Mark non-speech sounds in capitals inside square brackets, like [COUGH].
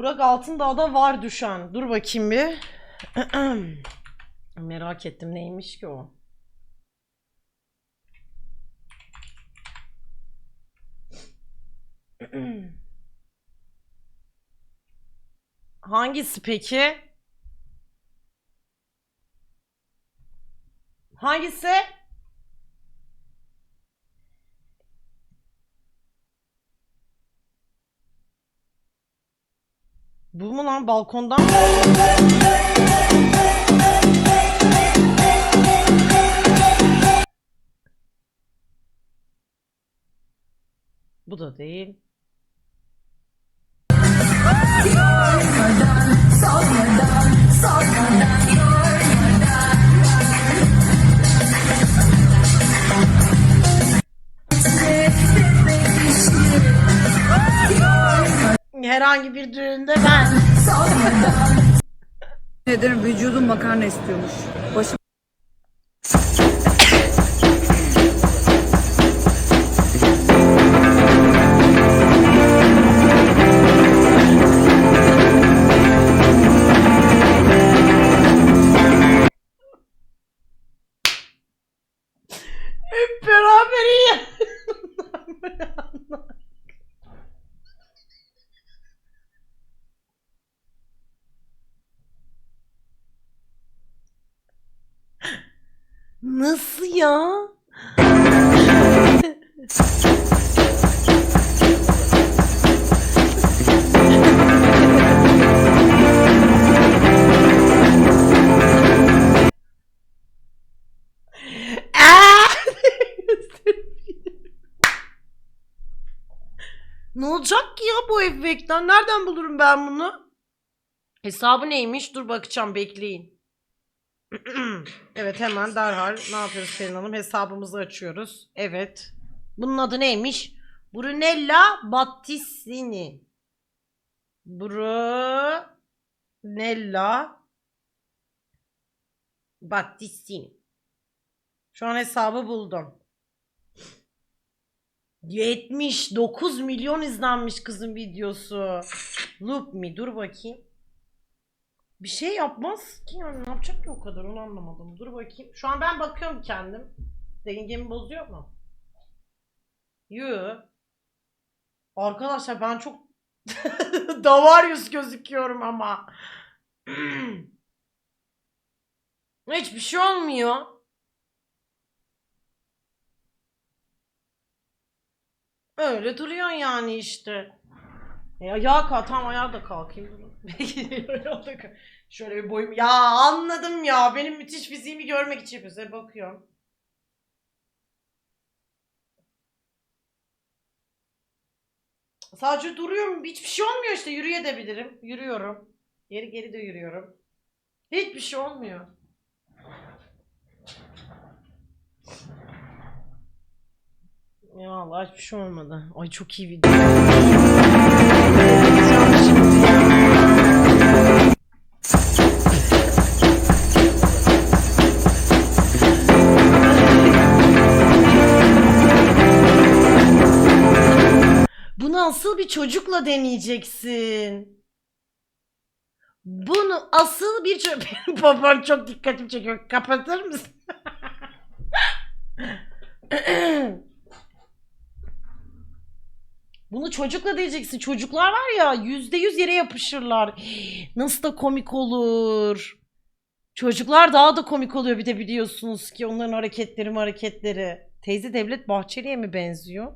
Burak Altındağ'da var düşen. Dur bakayım bir. [CLEARS THROAT] Merak ettim neymiş ki o. [CLEARS THROAT] Hangisi peki? Hangisi? Bu mu lan balkondan? Bu da değil. Herhangi bir düğünde ben. ederim vücudum makarna istiyormuş. Başım Nasıl ya? Ne olacak ki ya bu efektten? Nereden bulurum ben bunu? Hesabı neymiş? Dur bakacağım bekleyin. [CLEARS THROAT] evet hemen derhal ne yapıyoruz Pelin Hanım? Hesabımızı açıyoruz. Evet. Bunun adı neymiş? Brunella Battistini. Brunella Battistini. Şu an hesabı buldum. 79 milyon izlenmiş kızın videosu. Loop me dur bakayım. Bir şey yapmaz ki yani ne yapacak ki o kadar onu anlamadım. Dur bakayım. Şu an ben bakıyorum kendim. Dengemi bozuyor mu? Yoo. Arkadaşlar ben çok [LAUGHS] Davaryus gözüküyorum ama. [CLEARS THROAT] Hiçbir şey olmuyor. Öyle duruyorsun yani işte. E, ayağa kalk. Tamam ayağa da kalkayım. [LAUGHS] Kalk. Şöyle bir boyum. Ya anladım ya. Benim müthiş fiziğimi görmek için yapıyorsun. Bakıyorum. Sadece duruyorum. Hiçbir şey olmuyor işte. Yürüyebilirim. Yürüyorum. Geri geri de yürüyorum. Hiçbir şey olmuyor. Ya Allah hiçbir şey olmadı. Ay çok iyi video. Asıl bir çocukla deneyeceksin. Bunu asıl bir çocuk... [LAUGHS] Babam çok dikkatimi çekiyor. Kapatır mısın? [LAUGHS] Bunu çocukla diyeceksin. Çocuklar var ya yüzde yüz yere yapışırlar. [GASPS] Nasıl da komik olur. Çocuklar daha da komik oluyor bir de biliyorsunuz ki onların hareketleri hareketleri. Teyze Devlet Bahçeli'ye mi benziyor?